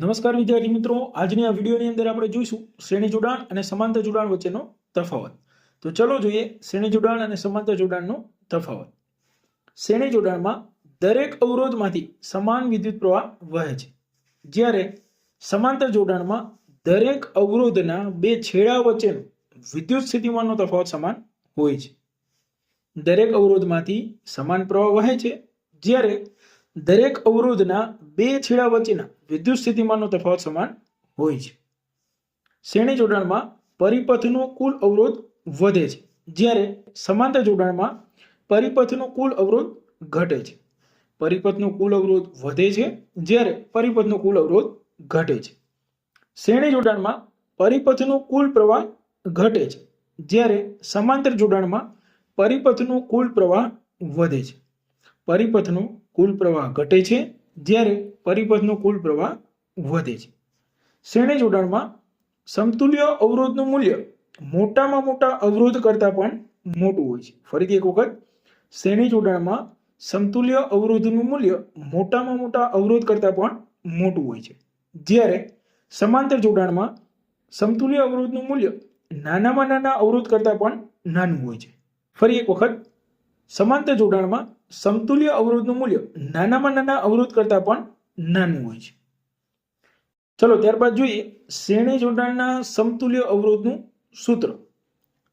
નમસ્કાર વિદ્યાર્થી મિત્રો. આજની આ વિડીયોની અંદર આપણે જોઈશું શ્રેણી જોડાણ અને સમાંતર જોડાણ વચ્ચેનો તફાવત. તો ચલો જોઈએ શ્રેણી જોડાણ અને સમાંતર જોડાણનો તફાવત. શ્રેણી જોડાણમાં દરેક અવરોધમાંથી સમાન વિદ્યુત પ્રવાહ વહે છે. જ્યારે સમાંતર જોડાણમાં દરેક અવરોધના બે છેડા વચ્ચેનો વિદ્યુત સ્થિતિમાનનો તફાવત સમાન હોય છે. દરેક અવરોધમાંથી સમાન પ્રવાહ વહે છે. જ્યારે દરેક અવરોધના બે છેડા વચ્ચેના વિદ્યુત સ્થિતિમાનનો તફાવત સમાન હોય છે. શ્રેણી જોડાણમાં પરિપથનો કુલ અવરોધ વધે છે, જ્યારે સમાંતર જોડાણમાં પરિપથનો કુલ અવરોધ ઘટે છે. પરિપથનો કુલ અવરોધ વધે છે, જ્યારે પરિપથનો કુલ અવરોધ ઘટે છે. શ્રેણી જોડાણમાં પરિપથનો કુલ પ્રવાહ ઘટે છે, જ્યારે સમાંતર જોડાણમાં પરિપથનો કુલ પ્રવાહ વધે છે. પરિપથનો કુલ પ્રવાહ ઘટે છે જ્યારે પરિપથનો કુલ પ્રવાહ વધે છે. શ્રેણી જોડાણમાં સમતુલ્ય અવરોધનું મૂલ્ય મોટામાં મોટા અવરોધ કરતાં પણ મોટું હોય છે. ફરીથી એક વખત, શ્રેણી જોડાણમાં સમતુલ્ય અવરોધનું મૂલ્ય મોટામાં મોટા અવરોધ કરતાં પણ મોટું હોય છે. જ્યારે સમાંતર જોડાણમાં સમતુલ્ય અવરોધનું મૂલ્ય નાનામાં નાના અવરોધ કરતાં પણ નાનું હોય છે. ફરી એક વખત, સમાંતર જોડાણમાં સમતુલ્ય અવરોધનું મૂલ્ય નાનામાં નાના અવરોધ કરતાં પણ નાનું હોય છે. ચલો, ત્યારબાદ જોઈએ શ્રેણી જોડાણના સમતુલ્ય અવરોધનું સૂત્ર.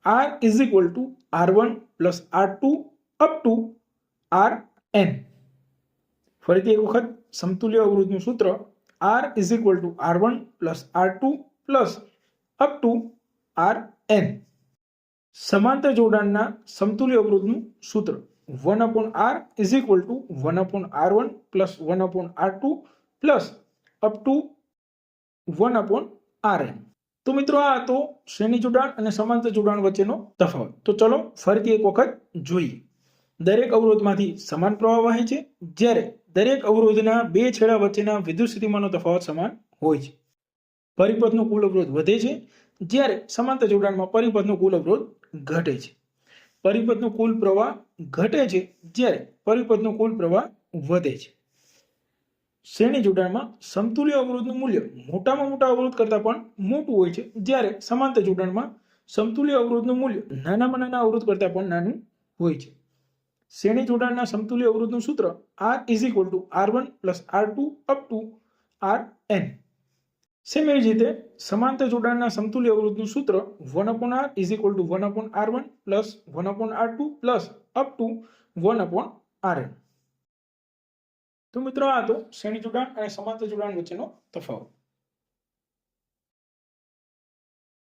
R is equal to R one plus R two up to R N ફરીથી એક વખત, સમતુલ્ય અવરોધનું સૂત્ર R is equal to R one plus R two plus up to R N સમાંતર જોડાણના સમતુલ્ય અવરોધનું સૂત્ર. One upon R is equal to one upon R one plus one upon R two plus up to one upon R N તો મિત્રો, આ હતો શ્રેણી જોડાણ અને સમાંતર જોડાણ વચ્ચેનો તફાવત. તો ચલો ફરીથી એક વખત જોઈએ. દરેક અવરોધમાંથી સમાન પ્રવાહ વહે છે, જ્યારે દરેક અવરોધના બે છેડા વચ્ચેના વિદ્યુત સ્થિતિમાનનો તફાવત સમાન હોય છે. પરિપથનો કુલ અવરોધ વધે છે, જ્યારે સમાંતર જોડાણમાં પરિપથનો કુલ અવરોધ ઘટે છે. પરિપથનો કુલ પ્રવાહ ઘટે છે જ્યારે પરિપથનો કુલ પ્રવાહ વધે છે. શ્રેણી જોડાણમાં સમતુલ્ય અવરોધનું મૂલ્ય મોટામાં મોટા અવરોધ કરતાં પણ મોટું હોય છે જ્યારે સમાંતર જોડાણમાં સમતુલ્ય અવરોધનું મૂલ્ય નાનામાં નાના અવરોધ કરતાં પણ નાનું હોય છે. શ્રેણી જોડાણના સમતુલ્ય અવરોધનું સૂત્ર R is equal to R one plus R two up to R N same એવી જ રીતે સમાંતર જોડાણના સમતુલ્ય અવરોધનું સૂત્ર one upon R is equal to one upon R one plus one upon R two plus up to one upon R N તો મિત્રો આ હતો શ્રેણી જોડાણ અને સમાંતર જોડાણ વચ્ચેનો તફાવત.